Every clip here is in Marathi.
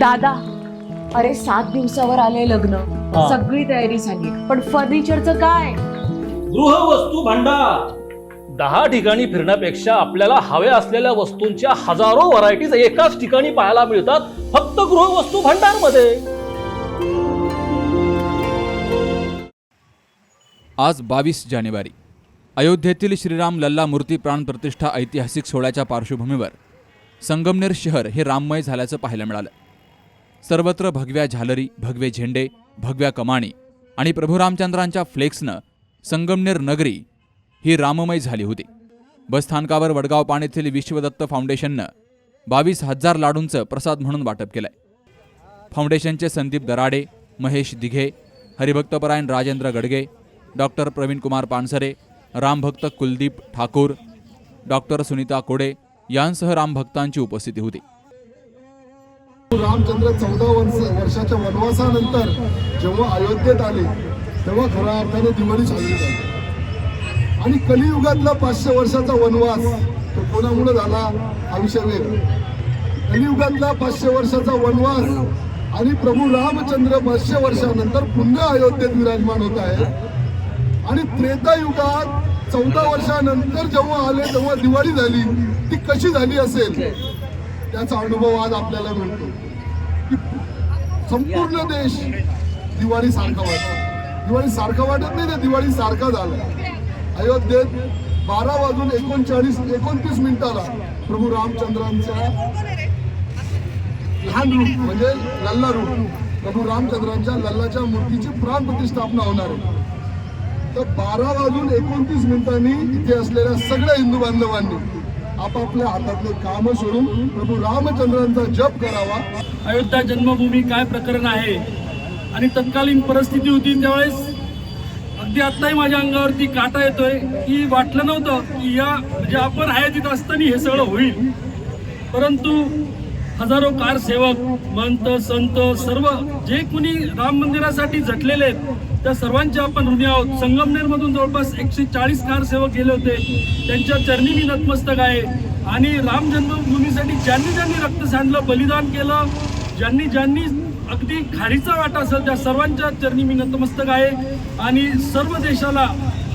दादा अरे सात दिवसावर आले लग्न. हा. सगळी तयारी झाली. पण फर्निचरचं काय? गृहवस्तू भांडार. दहा ठिकाणी फिरण्यापेक्षा आपल्याला हव्या असलेल्या वस्तूंच्या हजारो व्हरायटीज एकाच ठिकाणी पाहायला मिळतात फक्त गृहवस्तू भांडारमध्ये आज बावीस जानेवारी. अयोध्येतील श्रीराम लल्ला मूर्ती प्राण प्रतिष्ठा ऐतिहासिक सोहळ्याच्या पार्श्वभूमीवर संगमनेर शहर हे राममय झाल्याचं पाहायला मिळालं. सर्वत्र भगव्या झालरी भगवे झेंडे भगव्या कमाणी आणि प्रभू रामचंद्रांच्या फ्लेक्सनं संगमनेर नगरी ही राममय झाली होती. बसस्थानकावर वडगाव पाण्यातील विश्वदत्त फाउंडेशननं बावीस हजार लाडूंचं प्रसाद म्हणून वाटप केलंय. फाउंडेशनचे संदीप दराडे महेश दिघे हरिभक्तपरायण राजेंद्र गडगे डॉक्टर प्रवीणकुमार पानसरे रामभक्त कुलदीप ठाकूर डॉक्टर सुनीता कोडे यांसह रामभक्तांची उपस्थिती होती. रामचंद्र चौदा वर्ष वर्षाच्या वनवासानंतर जेव्हा अयोध्येत आले तेव्हा खऱ्या अर्थाने दिवाळी साजरी झाली. आणि कलियुगातला पाचशे वर्षाचा वनवास तो कोणामुळे झाला? हा विषय वेगळा. कलियुगातला पाचशे वर्षाचा वनवास आणि प्रभू रामचंद्र पाचशे वर्षानंतर पुन्हा अयोध्येत विराजमान होत आहे. आणि त्रेतायुगात चौदा वर्षानंतर जेव्हा आले तेव्हा दिवाळी झाली. ती कशी झाली असेल? त्याचा अनुभव आज आपल्याला मिळतो. की संपूर्ण देश दिवाळी सारखा वाटतो. दिवाळी सारखा वाटत नाही तर दिवाळी सारखा झाला. अयोध्येत बारा वाजून एकोणचाळीस एकोणतीस मिनिटाला प्रभू रामचंद्रांच्या लहान रूप म्हणजे लल्ला रूप. प्रभू रामचंद्रांच्या लल्लाच्या मूर्तीची प्राण प्रतिष्ठापना होणार आहे. तर बारा वाजून एकोणतीस मिनिटांनी इथे असलेल्या सगळ्या हिंदू बांधवांनी आपापल्या हातातले काम सोडून प्रभू रामचंद्रांचा जप करावा. अयोध्या जन्मभूमी काय प्रकरण आहे? आणि तत्कालीन परिस्थिती होती त्यावेळेस? अगदी आत्ताही माझ्या अंगावरती काटा येतोय. की वाटलं नव्हतं की या म्हणजे आपण आहे तिथं असताना हे सगळं होईल. परंतु हजारो कारसेवक मंत संत सर्व जे कुणी राम मंदिरासाठी झटलेले आहेत त्या सर्वांचे आपण ऋणी आहोत. संगमनेरमधून जवळपास एकशे चाळीस कारसेवक गेले होते. त्यांच्या चरणी मी नतमस्तक आहे. आणि राम जन्मभूमीसाठी ज्यांनी ज्यांनी रक्त सांडलं बलिदान केलं ज्यांनी ज्यांनी अगदी खारीचा वाटा असेल त्या सर्वांच्या चरणी मी नतमस्तक आहे. आणि सर्व देशाला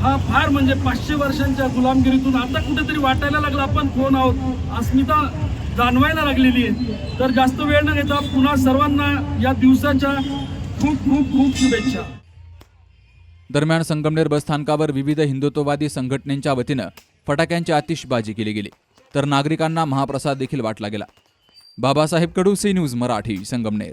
हा फार म्हणजे पाचशे वर्षांच्या गुलामगिरीतून आता कुठेतरी वाटायला लागला आपण कोण आहोत? अस्मिता जाणवायला लागलेली आहे. तर जास्त वेळ न घेता पुन्हा सर्वांना या दिवसाच्या खूप खूप खूप शुभेच्छा. दरम्यान संगमनेर बसस्थानकावर विविध हिंदुत्ववादी संघटनेच्या वतीनं फटाक्यांची आतिषबाजी केली गेली तर नागरिकांना महाप्रसाद देखील वाटला गेला. Babasaheb Kadu C news Marathi Sangamner.